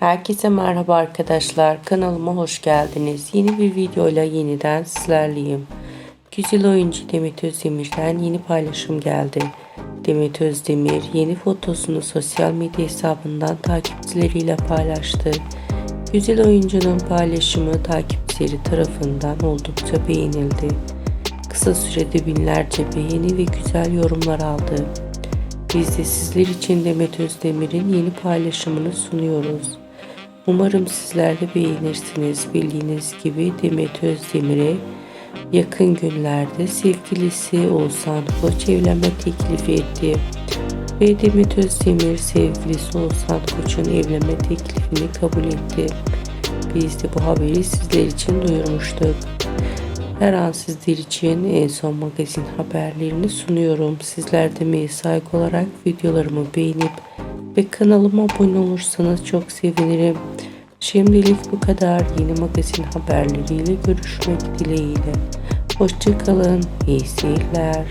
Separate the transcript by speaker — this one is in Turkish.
Speaker 1: Herkese merhaba arkadaşlar. Kanalıma hoş geldiniz. Yeni bir videoyla yeniden sizlerleyim. Güzel oyuncu Demet Özdemir'den yeni paylaşım geldi. Demet Özdemir yeni fotosunu sosyal medya hesabından takipçileriyle paylaştı. Güzel oyuncunun paylaşımı takipçileri tarafından oldukça beğenildi. Kısa sürede binlerce beğeni ve güzel yorumlar aldı. Biz de sizler için Demet Özdemir'in yeni paylaşımını sunuyoruz. Umarım sizler de beğenirsiniz. Bildiğiniz gibi Demet Özdemir'e yakın günlerde sevgilisi Oğuzhan Koç evlenme teklifi etti. Ve Demet Özdemir sevgilisi Oğuzhan Koç'un evlenme teklifini kabul etti. Biz de bu haberi sizler için duyurmuştuk. Her an sizler için en son magazin haberlerini sunuyorum. Sizler de mesai olarak videolarımı beğenip ve kanalıma abone olursanız çok sevinirim. Şimdilik bu kadar. Yeni magazin haberleriyle görüşmek dileğiyle. Hoşçakalın. İyi seyirler.